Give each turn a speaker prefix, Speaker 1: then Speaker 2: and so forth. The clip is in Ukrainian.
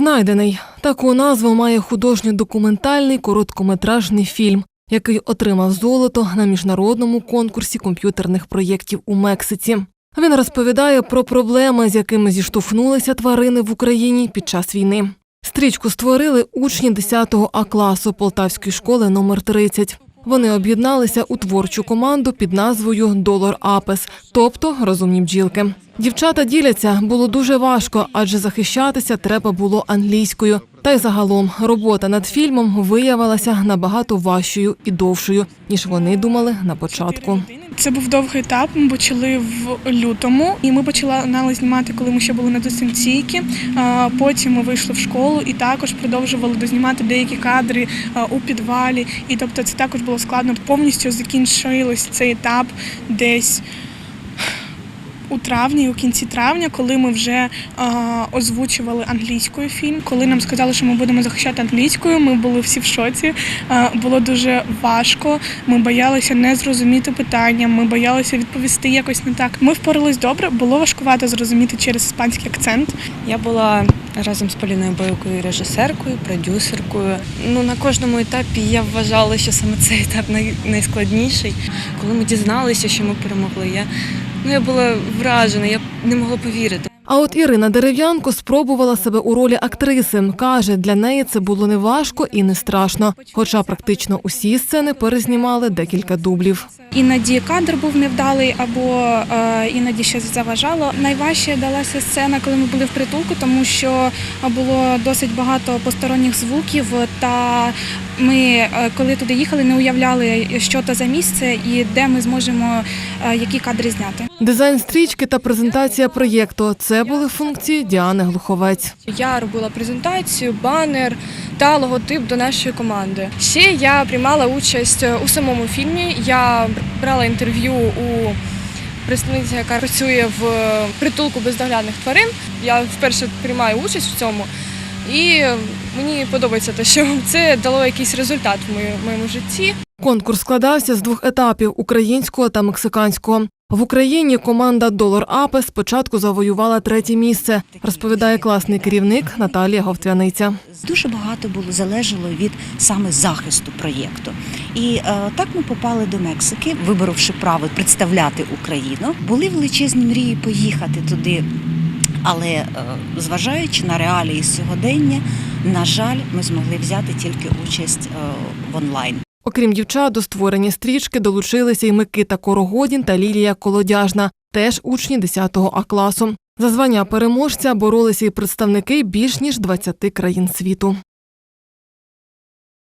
Speaker 1: Знайдений таку назву має художньо-документальний короткометражний фільм, який отримав золото на міжнародному конкурсі комп'ютерних проєктів у Мексиці. Він розповідає про проблеми, з якими зіштовхнулися тварини в Україні під час війни. Стрічку створили учні 10 А класу Полтавської школи номер 30. Вони об'єдналися у творчу команду під назвою Долар Апес, тобто розумні бджілки. Дівчата діляться, було дуже важко, адже захищатися треба було англійською. Та й загалом робота над фільмом виявилася набагато важчою і довшою, ніж вони думали на початку.
Speaker 2: Це був довгий етап. Ми почали в лютому, і ми почали знімати, коли ми ще були на дистанційці. Потім ми вийшли в школу і також продовжували дознімати деякі кадри у підвалі. І тобто це також було складно. Повністю закінчилось цей етап десь. У травні, у кінці травня, коли ми вже е, озвучували англійською фільм, коли нам сказали, що ми будемо захищати англійською, ми були всі в шоці. Е, було дуже важко. Ми боялися не зрозуміти питання, ми боялися відповісти якось не так. Ми впорались добре, було важкувато зрозуміти через іспанський акцент.
Speaker 3: Я була разом з Поліною Бойкою режисеркою, продюсеркою. Ну на кожному етапі я вважала, що саме цей етап най- найскладніший. Коли ми дізналися, що ми перемогли, я ну я була вражена, я не могла повірити.
Speaker 1: А от Ірина Дерев'янко спробувала себе у ролі актриси. Каже, для неї це було не важко і не страшно. Хоча практично усі сцени перезнімали декілька дублів.
Speaker 4: Іноді кадр був невдалий або е, іноді щось заважало. Найважче далася сцена, коли ми були в притулку, тому що було досить багато посторонніх звуків. Та ми, е, коли туди їхали, не уявляли, що то за місце і де ми зможемо е, які кадри зняти.
Speaker 1: Дизайн стрічки та презентація проєкту це були функції Діани Глуховець.
Speaker 5: Я робила презентацію, банер та логотип до нашої команди. Ще я приймала участь у самому фільмі. Я брала інтерв'ю у представниці, яка працює в притулку бездоглядних тварин. Я вперше приймаю участь в цьому. І мені подобається те, що це дало якийсь результат в моєму житті.
Speaker 1: Конкурс складався з двох етапів українського та мексиканського. В Україні команда Долар Апе спочатку завоювала третє місце, розповідає класний керівник Наталія Говтвяниця.
Speaker 6: Дуже багато було залежало від саме захисту проєкту. І е, так ми попали до Мексики, виборовши право представляти Україну. Були величезні мрії поїхати туди. Але е, зважаючи на реалії сьогодення, на жаль, ми змогли взяти тільки участь е, в онлайн.
Speaker 1: Окрім дівчат, до створення стрічки долучилися й Микита Корогодін та Лілія Колодяжна, теж учні 10 А класу. За звання переможця боролися й представники більш ніж 20 країн світу.